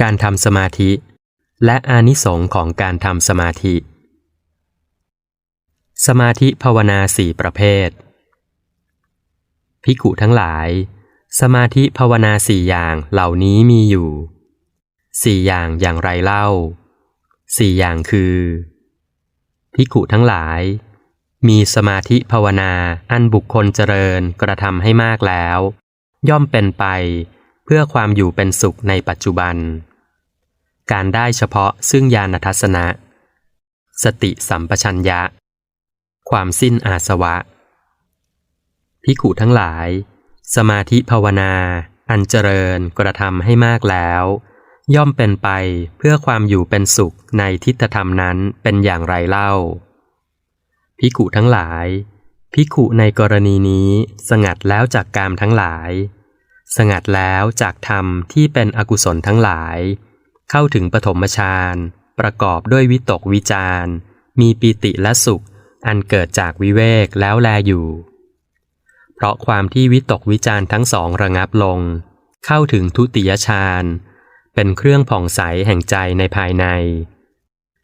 การทำสมาธิ และอานิสงค์ของการทำสมาธิ สมาธิภาวนาสี่ประเภทภิกขุทั้งหลาย สมาธิภาวนาสี่อย่างเหล่านี้มีอยู่สี่อย่างอย่างไรเล่าสี่อย่างคือภิกขุทั้งหลาย มีสมาธิภาวนาอันบุคคลเจริญกระทำให้มากแล้ว ย่อมเป็นไปเพื่อความอยู่เป็นสุขในปัจจุบัน การได้เฉพาะซึ่งญาณทัศนะ สติสัมปชัญญะ ความสิ้นอาสวะภิขุทั้งหลาย สมาธิภาวนา อันเจริญกระทำให้มากแล้ว ย่อมเป็นไปเพื่อความอยู่เป็นสุขในทิฏฐธรรมนั้นเป็นอย่างไรเล่าภิกขุทั้งหลายภิกขุในกรณีนี้ สงัดแล้วจากกามทั้งหลาย สงัดแล้วจากธรรมที่เป็นอกุศลทั้งหลาย เข้าถึงปฐมฌานประกอบด้วยวิตกวิจารมีปีติและสุข อันเกิดจากวิเวกแล้วแลอยู่ เพราะความที่วิตกวิจารทั้งสองระงับลง เข้าถึงทุติยฌานเป็นเครื่องผ่องใสแห่งใจในภายใน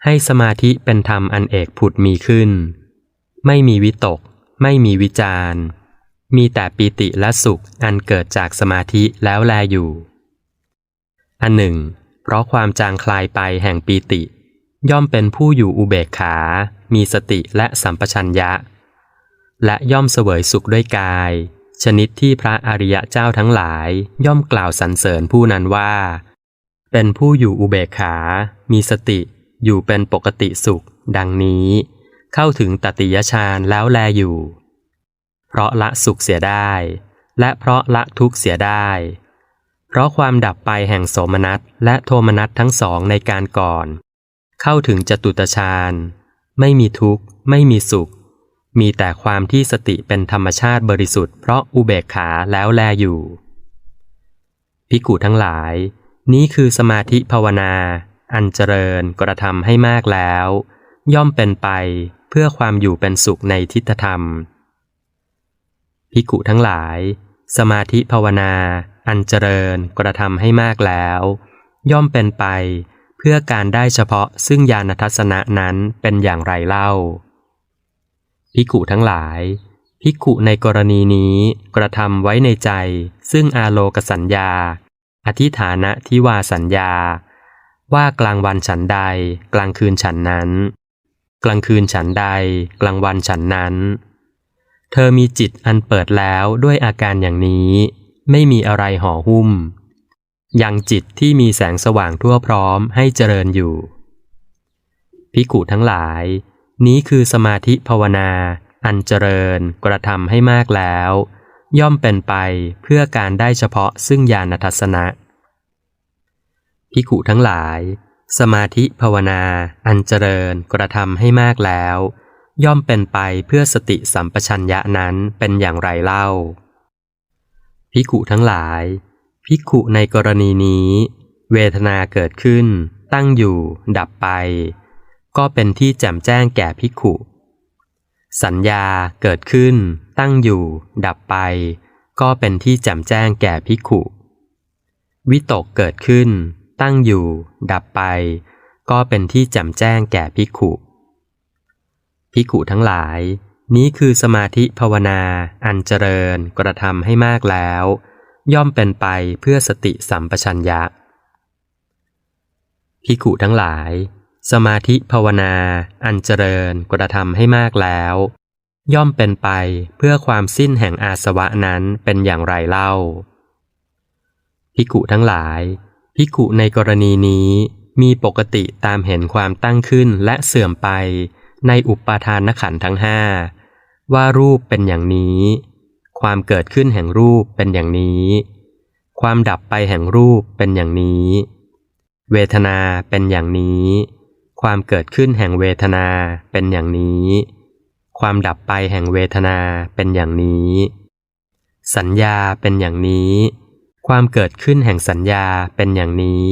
ให้สมาธิเป็นธรรมอันเอกผุดมีขึ้น ไม่มีวิตก ไม่มีวิจารมีแต่ปีติและสุขอันเกิดจากสมาธิแล้วแลอยู่ อันหนึ่ง เพราะความจางคลายไปแห่งปีติ ย่อมเป็นผู้อยู่อุเบกขา มีสติและสัมปชัญญะ และย่อมเสวยสุขด้วยกาย ชนิดที่พระอริยะเจ้าทั้งหลายย่อมกล่าวสรรเสริญผู้นั้นว่า เป็นผู้อยู่อุเบกขา มีสติ อยู่เป็นปกติสุข ดังนี้ เข้าถึงตติยฌานแล้วแลอยู่ เพราะละสุขเสียได้ และเพราะละทุกข์เสียได้ เพราะความดับไปแห่งโสมนัสและโทมนัสทั้งสองในการก่อน เข้าถึงจตุตฌานไม่มีทุกข์ ไม่มีสุข มีแต่ความที่สติเป็นธรรมชาติบริสุทธิ์เพราะอุเบกขาแล้วแลอยู่ภิกุทั้งหลาย นี้คือสมาธิภาวนา อันเจริญกระทำให้มากแล้ว ย่อมเป็นไปเพื่อความอยู่เป็นสุขในทิฏฐธรรมภิกุทั้งหลาย สมาธิภาวนา อันเจริญกระทำให้มากแล้ว ย่อมเป็นไป เพื่อการได้เฉพาะซึ่งญาณทัศนะนั้นเป็นอย่างไรเล่าภิกุทั้งหลายภิกุในกรณีนี้กระทำไว้ในใจ ซึ่งอาโลกสัญญา อธิฐานะทิวาสัญญา ว่ากลางวันฉันใด กลางคืนฉันนั้น กลางคืนฉันใด กลางวันฉันนั้น เธอมีจิตอันเปิดแล้วด้วยอาการอย่างนี้ ไม่มีอะไรห่อหุ้ม ยังจิตที่มีแสงสว่างทั่วพร้อมให้เจริญอยู่ภิกุทั้งหลาย นี้คือสมาธิภาวนา อันเจริญกระทำให้มากแล้ว ย่อมเป็นไปเพื่อการได้เฉพาะซึ่งญาณทัศนะภิกุทั้งหลาย สมาธิภาวนา อันเจริญกระทำให้มากแล้ว ย่อมเป็นไปเพื่อสติสัมปชัญญะนั้นเป็นอย่างไรเล่า ภิกขุทั้งหลาย ภิกขุในกรณีนี้ เวทนาเกิดขึ้น ตั้งอยู่ ดับไป ก็เป็นที่แจ่มแจ้งแก่ภิกขุ สัญญาเกิดขึ้น ตั้งอยู่ ดับไป ก็เป็นที่แจ่มแจ้งแก่ภิกขุ วิตกเกิดขึ้น ตั้งอยู่ ดับไป ก็เป็นที่แจ่มแจ้งแก่ภิกขุ ภิกขุทั้งหลาย นี้คือสมาธิภาวนา อันเจริญกระทำให้มากแล้ว ย่อมเป็นไปเพื่อสติสัมปชัญญะภิกุทั้งหลาย สมาธิภาวนา อันเจริญกระทำให้มากแล้ว ย่อมเป็นไปเพื่อความสิ้นแห่งอาสวะนั้นเป็นอย่างไรเล่าภิกุทั้งหลายภิกุในกรณีนี้มีปกติตามเห็นความตั้งขึ้นและเสื่อมไปในอุปาทานขันธ์ทั้งห้า ว่ารูปเป็นอย่างนี้ ความเกิดขึ้นแห่งรูปเป็นอย่างนี้ ความดับไปแห่งรูปเป็นอย่างนี้ เวทนาเป็นอย่างนี้ ความเกิดขึ้นแห่งเวทนาเป็นอย่างนี้ ความดับไปแห่งเวทนาเป็นอย่างนี้ สัญญาเป็นอย่างนี้ ความเกิดขึ้นแห่งสัญญาเป็นอย่างนี้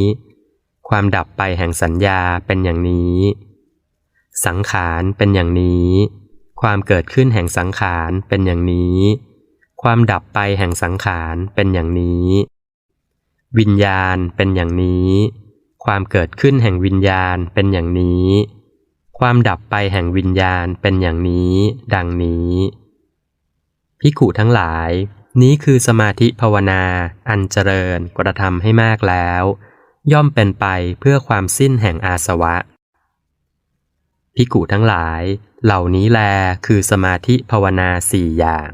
ความดับไปแห่งสัญญาเป็นอย่างนี้ สังขารเป็นอย่างนี้ ความเกิดขึ้นแห่งสังขารเป็นอย่างนี้ ความดับไปแห่งสังขารเป็นอย่างนี้ วิญญาณเป็นอย่างนี้ ความเกิดขึ้นแห่งวิญญาณเป็นอย่างนี้ ความดับไปแห่งวิญญาณเป็นอย่างนี้ ดังนี้พิกุทั้งหลาย นี้คือสมาธิภาวนา อันเจริญกระทำให้มากแล้ว ย่อมเป็นไปเพื่อความสิ้นแห่งอาสวะพิกุทั้งหลาย เหล่านี้แลคือสมาธิภาวนาสี่อย่าง